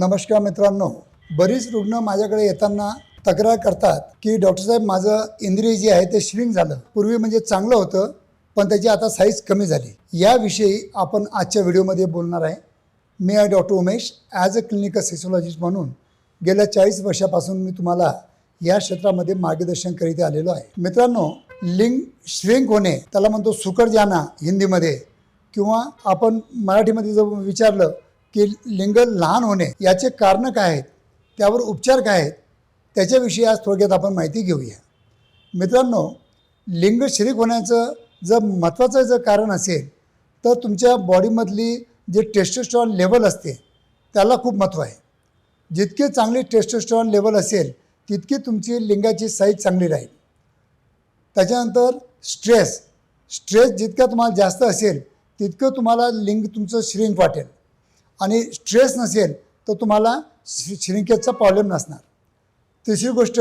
नमस्कार मित्रांनो बरीच रुग्ण माझ्याकडे येताना तक्रार करतात की डॉक्टर साहेब माझं इंद्रिय जे आहे ते श्रिंक झालं. पूर्वी म्हणजे चांगलं होतं पण त्याची आता साईज कमी झाली. याविषयी आपण आजच्या व्हिडिओमध्ये बोलणार आहे. मी आहे doctor Umesh as a clinical sexologist म्हणून गेल्या चाळीस वर्षापासून मी तुम्हाला या क्षेत्रामध्ये मार्गदर्शन करीत आलेलो आहे. मित्रांनो लिंग श्रिंक होणे त्याला म्हणतो सुकर जाना हिंदीमध्ये किंवा आपण मराठीमध्ये जर विचारलं की लिंग लहान होणे याचे कारणं काय आहेत? त्यावर उपचार काय आहेत? त्याच्याविषयी आज थोडक्यात आपण माहिती घेऊया. मित्रांनो लिंग शिरीक होण्याचं जर महत्त्वाचं जर कारण असेल तर तुमच्या बॉडीमधली जे टेस्टोस्ट्रॉन लेवल असते त्याला खूप महत्त्व आहे. जितके चांगली टेस्टोस्ट्रॉन लेवल असेल तितकी तुमची लिंगाची साईज चांगली राहील. त्याच्यानंतर स्ट्रेस. स्ट्रेस जितका तुम्हाला जास्त असेल तितकं तुम्हाला लिंग तुमचं श्रिंक वाटेल. आणि स्ट्रेस नसेल तर तुम्हाला श्रिंकेजचा प्रॉब्लेम नसणार. तिसरी गोष्ट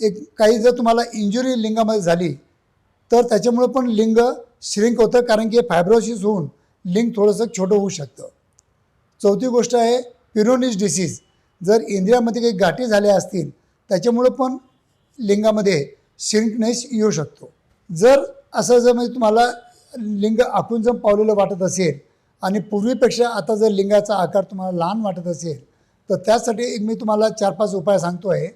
एक काही जर तुम्हाला इंजुरी लिंगामध्ये झाली तर त्याच्यामुळं पण लिंग श्रिंक होतं कारण की फायब्रोसिस होऊन लिंग थोडंसं छोटं होऊ शकतं. चौथी गोष्ट आहे पिरोनिस डिसीज जर इंद्रियामध्ये काही गाठी झाल्या असतील त्याच्यामुळं पण लिंगामध्ये श्रिंकनेस येऊ शकतो. जर असं जर म्हणजे तुम्हाला लिंग आकुंजन जर पावलेलं वाटत असेल आणि पूर्वीपेक्षा आता जर लिंगाचा आकार तुम्हाला लहान वाटत असेल तर त्यासाठी एक मी तुम्हाला चार पाच उपाय सांगतो आहे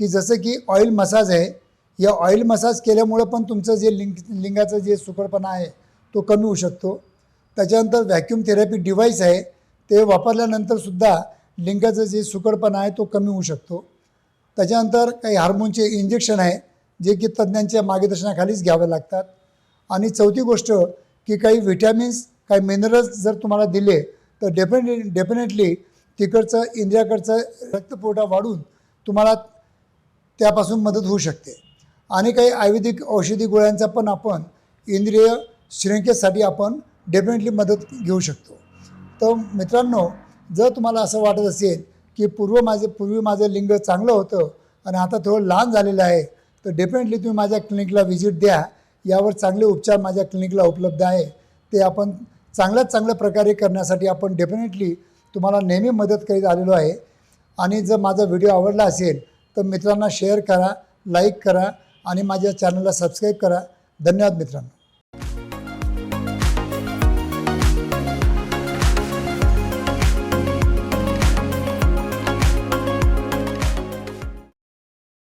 की जसं की ऑइल मसाज आहे. या ऑइल मसाज केल्यामुळं पण तुमचं जे लिंग लिंगाचं जे सुकडपणा आहे तो कमी होऊ शकतो. त्याच्यानंतर व्हॅक्यूम थेरपी डिव्हाइस आहे ते वापरल्यानंतरसुद्धा लिंगाचं जे सुकडपणा आहे तो कमी होऊ शकतो. त्याच्यानंतर काही हार्मोनचे इंजेक्शन आहे जे की तज्ज्ञांच्या मार्गदर्शनाखालीच घ्यावे लागतात. आणि चौथी गोष्ट की काही व्हिटॅमिन्स काही मिनरल्स जर तुम्हाला दिले तर डेफिने डेफिनेटली तिकडचं इंद्रियाकडचं रक्तपुरवठा वाढून तुम्हाला त्यापासून मदत होऊ शकते. आणि काही आयुर्वेदिक औषधी गोळ्यांचा पण आपण इंद्रिय श्रेणकेसाठी आपण डेफिनेटली मदत घेऊ शकतो. तर मित्रांनो जर तुम्हाला असं वाटत असेल की पूर्व माझे पूर्वी माझं लिंग चांगलं होतं आणि आता थोडं लहान झालेलं आहे तर डेफिनेटली तुम्ही माझ्या क्लिनिकला व्हिजिट द्या. यावर चांगले उपचार माझ्या क्लिनिकला उपलब्ध आहे. ते आपण चांगल्यात चांगल्या प्रकारे करण्यासाठी आपण डेफिनेटली तुम्हाला नेहमी मदत करीत आलेलो आहे. आणि जर माझा व्हिडिओ आवडला असेल तर मित्रांना शेअर करा लाईक करा आणि माझ्या चॅनलला सबस्क्राईब करा. धन्यवाद मित्रांनो.